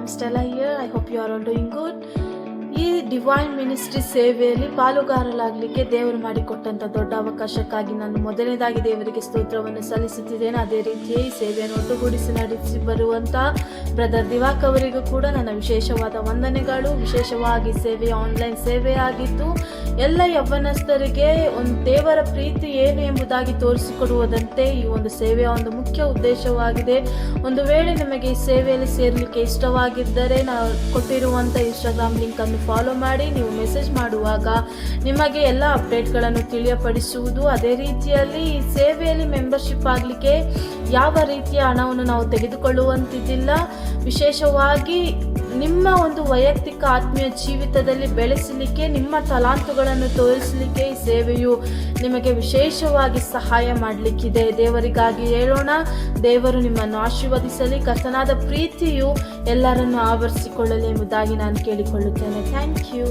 I'm Stella here. I hope you are all doing good. Divine ministry ಸೇವೆಯಲ್ಲಿ ಪಾಲುಗಾರರಾಗಲಿಕ್ಕೆ ದೇವರು ಮಾಡಿಕೊಟ್ಟಂಥ ದೊಡ್ಡ ಅವಕಾಶಕ್ಕಾಗಿ ನಾನು ಮೊದಲನೇದಾಗಿ ದೇವರಿಗೆ ಸ್ತೋತ್ರವನ್ನು ಸಲ್ಲಿಸುತ್ತಿದ್ದೇನೆ. ಅದೇ ರೀತಿ ಈ ಸೇವೆಯನ್ನು ಒಟ್ಟುಗೂಡಿಸಿ ನಡೆಸಿ ಬರುವಂಥ ಬ್ರದರ್ ದಿವಾಕ್ ಅವರಿಗೂ ಕೂಡ ನನ್ನ ವಿಶೇಷವಾದ ವಂದನೆಗಳು. ವಿಶೇಷವಾಗಿ ಸೇವೆ ಆನ್ಲೈನ್ ಸೇವೆ ಆಗಿದ್ದು, ಎಲ್ಲ ಯವ್ವನಸ್ಥರಿಗೆ ಒಂದು ದೇವರ ಪ್ರೀತಿ ಏನು ಎಂಬುದಾಗಿ ತೋರಿಸಿಕೊಡುವುದಂತೆ ಈ ಒಂದು ಸೇವೆಯ ಒಂದು ಮುಖ್ಯ ಉದ್ದೇಶವಾಗಿದೆ. ಒಂದು ವೇಳೆ ನಿಮಗೆ ಈ ಸೇವೆಯಲ್ಲಿ ಸೇರಲಿಕ್ಕೆ ಇಷ್ಟವಾಗಿದ್ದರೆ ನಾವು ಕೊಟ್ಟಿರುವಂಥ ಇನ್ಸ್ಟಾಗ್ರಾಮ್ ಲಿಂಕನ್ನು ಫಾಲೋ ಮಾಡಿ ನೀವು ಮೆಸೇಜ್ ಮಾಡುವಾಗ ನಿಮಗೆ ಎಲ್ಲ ಅಪ್ಡೇಟ್ಗಳನ್ನು ತಿಳಿಯಪಡಿಸುವುದು. ಅದೇ ರೀತಿಯಲ್ಲಿ ಈ ಸೇವೆಯಲ್ಲಿ ಮೆಂಬರ್ಶಿಪ್ ಆಗಲಿಕ್ಕೆ ಯಾವ ರೀತಿಯ ಹಣವನ್ನು ನಾವು ತೆಗೆದುಕೊಳ್ಳುವಂತಿದ್ದಿಲ್ಲ. ವಿಶೇಷವಾಗಿ ನಿಮ್ಮ ಒಂದು ವೈಯಕ್ತಿಕ ಆತ್ಮೀಯ ಜೀವಿತದಲ್ಲಿ ಬೆಳೆಸಲಿಕ್ಕೆ, ನಿಮ್ಮ ತಲಾಂತುಗಳನ್ನು ತೋರಿಸಲಿಕ್ಕೆ ಈ ಸೇವೆಯು ನಿಮಗೆ ವಿಶೇಷವಾಗಿ ಸಹಾಯ ಮಾಡಲಿಕ್ಕಿದೆ. ದೇವರಿಗಾಗಿ ಹೇಳೋಣ, ದೇವರು ನಿಮ್ಮನ್ನು ಆಶೀರ್ವದಿಸಲಿ ಕಸನಾದ ಪ್ರೀತಿಯು ಎಲ್ಲರನ್ನು ಆವರಿಸಿಕೊಳ್ಳಲಿ ಎಂಬುದಾಗಿ ನಾನು ಕೇಳಿಕೊಳ್ಳುತ್ತೇನೆ. Thank you